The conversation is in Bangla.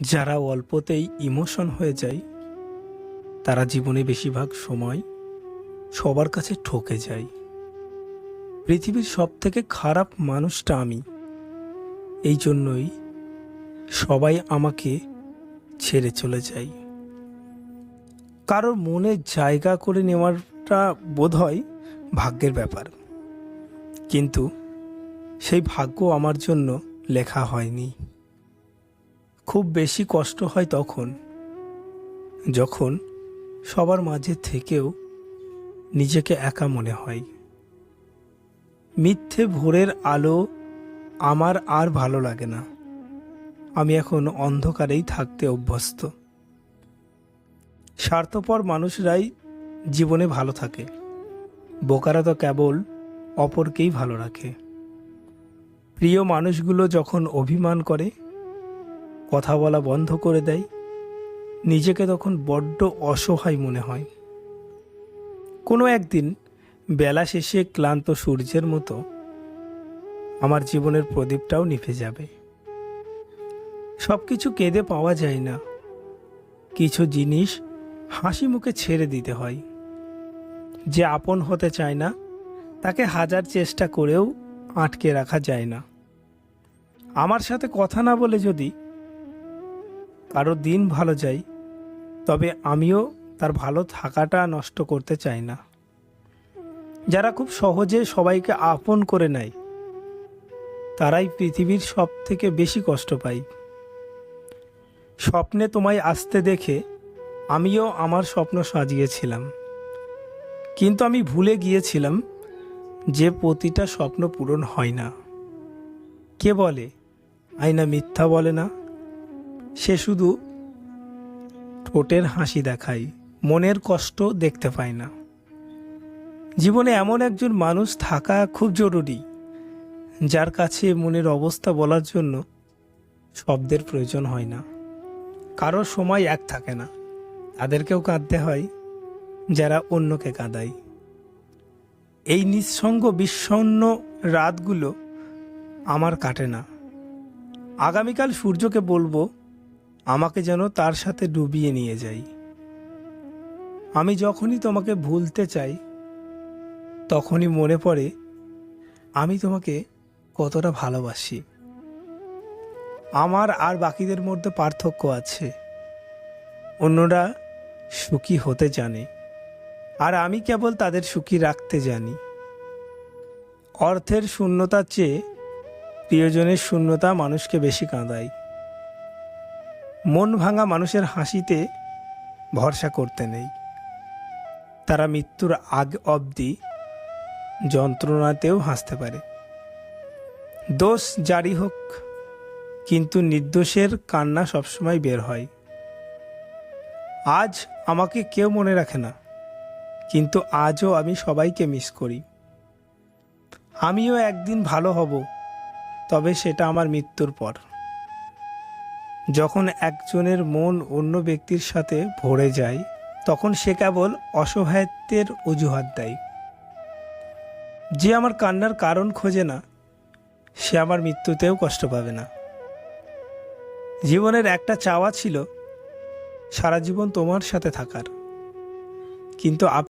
যারা অল্পতেই ইমোশন হয়ে যায়, তারা জীবনে বেশিরভাগ সময় সবার কাছে ঠকে যায়। পৃথিবীর সব থেকে খারাপ মানুষটা আমি। এই জন্যই সবাই আমাকে ছেড়ে চলে যায়। কারোর মনে জায়গা করে নেওয়াটা বোধ হয় ভাগ্যের ব্যাপার। কিন্তু সেই ভাগ্য আমার জন্য লেখা হয়নি। খুব বেশি কষ্ট হয় তখন, যখন সবার মাঝে থেকেও নিজেকে একা মনে হয়। মিথ্যে ভোরের আলো আমার আর ভালো লাগে না। আমি এখন অন্ধকারেই থাকতে অভ্যস্ত। স্বার্থপর মানুষরাই জীবনে ভালো থাকে। বোকারা তো কেবল অপরকেই ভালো রাখে। প্রিয় মানুষগুলো যখন অভিমান করে কথা বলা বন্ধ করে দেয়। নিজেকে তখন বড্ড অসহায় মনে হয়। কোনো একদিন বেলা শেষে ক্লান্ত সূর্যের মতো আমার জীবনের প্রদীপটাও নিভে যাবে। সব কিছু কেঁদে পাওয়া যায় না। কিছু জিনিস হাসি মুখে ছেড়ে দিতে হয়। যে আপন হতে চায় না, তাকে হাজার চেষ্টা করেও আটকে রাখা যায় না। আমার সাথে কথা না বলে যদি কারও দিন ভালো যায় তবে আমিও তার ভালো থাকাটা নষ্ট করতে চাই না। যারা খুব সহজে সবাইকে আপন করে নেয়, তারাই পৃথিবীর সব থেকে বেশি কষ্ট পায়। স্বপ্নে তোমায় আসতে দেখে আমিও আমার স্বপ্ন সাজিয়েছিলাম। কিন্তু আমি ভুলে গিয়েছিলাম যে প্রতিটা স্বপ্ন পূরণ হয় না। কে বলে? আয়না মিথ্যা বলে না। সে শুধু ঠোঁটের হাসি দেখায়, মনের কষ্ট দেখতে পায় না। জীবনে এমন একজন মানুষ থাকা খুব জরুরি, যার কাছে মনের অবস্থা বলার জন্য শব্দের প্রয়োজন হয় না। কারও সময় এক থাকে না, তাদেরকেও কাঁদতে হয়, যারা অন্যকে কাঁদায়। এই নিঃসঙ্গ বিষণ্ণ রাতগুলো আমার কাটে না। আগামীকাল সূর্যকে বলব আমাকে যেন তার সাথে ডুবিয়ে নিয়ে যাই। আমি যখনই তোমাকে ভুলতে চাই, তখনই মনে পড়ে, আমি তোমাকে কতটা ভালোবাসি। আমার আর বাকিদের মধ্যে পার্থক্য আছে। অন্যরা সুখী হতে জানে, আর আমি কেবল তাদের সুখী রাখতে জানি। অর্থের শূন্যতার চেয়ে প্রিয়জনের শূন্যতা মানুষকে বেশি কাঁদায়। মন ভাঙা মানুষের হাসিতে ভরসা করতে নেই। তারা মৃত্যুর আগ অবধি যন্ত্রণাতেও হাসতে পারে। দোষ জারি হোক, কিন্তু নির্দোষের কান্না সবসময় বের হয়। আজ আমাকে কেউ মনে রাখে না, কিন্তু আজও আমি সবাইকে মিস করি। আমিও একদিন ভালো হব, তবে সেটা আমার মৃত্যুর পর। যখন একজনের মন অন্য ব্যক্তির সাথে ভরে যায়, তখন সে কেবল অসহায়ত্বের অজুহাত দেয়। যে আমার কান্নার কারণ খোঁজে না, সে আমার মৃত্যুতেও কষ্ট পাবে না। জীবনের একটা চাওয়া ছিল, সারা জীবন তোমার সাথে থাকার। কিন্তু